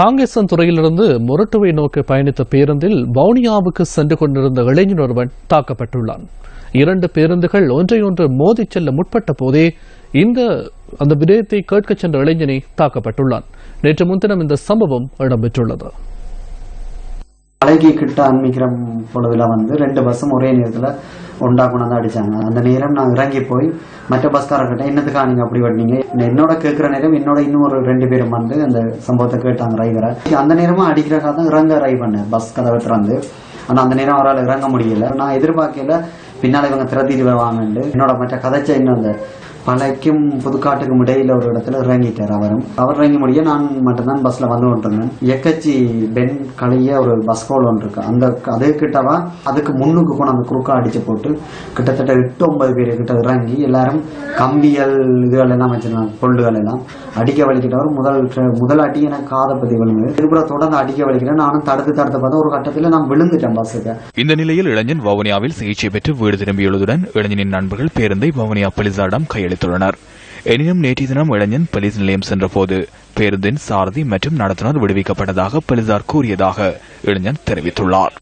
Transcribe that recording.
காங்கேசன் துறையிலிருந்து முரட்டுவை நோக்கி பயணித்த பேருந்தில் வவுனியாவுக்கு சென்று கொண்டிருந்த இளைஞன் ஒருவன் தாக்கப்பட்டுள்ளான். இரண்டு பேருந்துகள் ஒன்றையொன்று மோதி செல்ல முற்பட்ட போதே இந்த அந்த விடயத்தை கேட்கச் சென்ற இளைஞனை தாக்கப்பட்டுள்ளான். நேற்று முன்தினம் இந்த சம்பவம் இடம்பெற்றுள்ளது. மலைக்கு கிட்ட அன்மிக்கிற பொழுதுல வந்து ரெண்டு பஸ்ஸும் ஒரே நேரத்தில் ஒண்டா கொண்டாந்து அடிச்சாங்க. அந்த நேரம் நான் இறங்கி போய் மற்ற பஸ்காரர்கிட்ட என்னத்துக்கா நீங்க அப்படி பண்ணீங்க என்னோட கேட்குற நேரம் என்னோட இன்னும் ஒரு ரெண்டு பேரும் வந்து அந்த சம்பவத்தை கேட்டாங்க டிரைவரை. அந்த நேரமும் அடிக்கிறக்காக தான் இறங்க ட்ரை பண்ணேன். பஸ் கதவை திறந்து. ஆனால் அந்த நேரம் அவரால் இறங்க முடியல. நான் எதிர்பார்க்கல பின்னால் இவங்க திறத்திட்டு வருவாங்கன்னு என்னோட மற்ற கதைச்ச இன்னும் அந்த பழைக்கும் புதுக்காட்டுக்கும் இடையில ஒரு இடத்துல இறங்கிட்டார் அவரும் அவர் இறங்கி முடிய நான் மட்டும்தான் பஸ்ல வந்து கொண்டிருந்தேன். எக்கச்சி பென் கழிய ஒரு பஸ் கோல் ஒன்று இருக்கு. அந்த அது கிட்டவா அதுக்கு முன்னுக்கு போன அந்த குறுக்கா அடிச்சு போட்டு கிட்டத்தட்ட எட்டு ஒன்பது பேர் கிட்ட இறங்கி எல்லாரும் கம்பியல் இதுகள் எல்லாம் வச்சிருந்தாங்க பொருள்கள் எல்லாம். அடிக்க வலிக்கிட்டவர் முதல் முதல் அடி எனக்கு காதை பத்தி விழுந்து இதுபுறம் தொடர்ந்து அடிக்க வலிக்கிறேன் நானும் தடுத்து தடுத்து பார்த்தா ஒரு கட்டத்தில் நான் விழுந்துட்டேன் பஸ்ஸுக்கு இந்த நிலையில் இளைஞன் வவுனியாவில் சிகிச்சை பெற்று வீடு திரும்பியுள்ளதுடன் இளைஞனின் நண்பர்கள் பேருந்தை வவுனியா போலீசாரிடம் கையளித்துள்ளனர் எனினும் நேற்றைய தினம் இளைஞன் போலீஸ் நிலையம் சென்றபோது பேருந்தின் சாரதி மற்றும் நடத்துனர் விடுவிக்கப்பட்டதாக போலீசார் கூறியதாக இளைஞன் தெரிவித்துள்ளார்.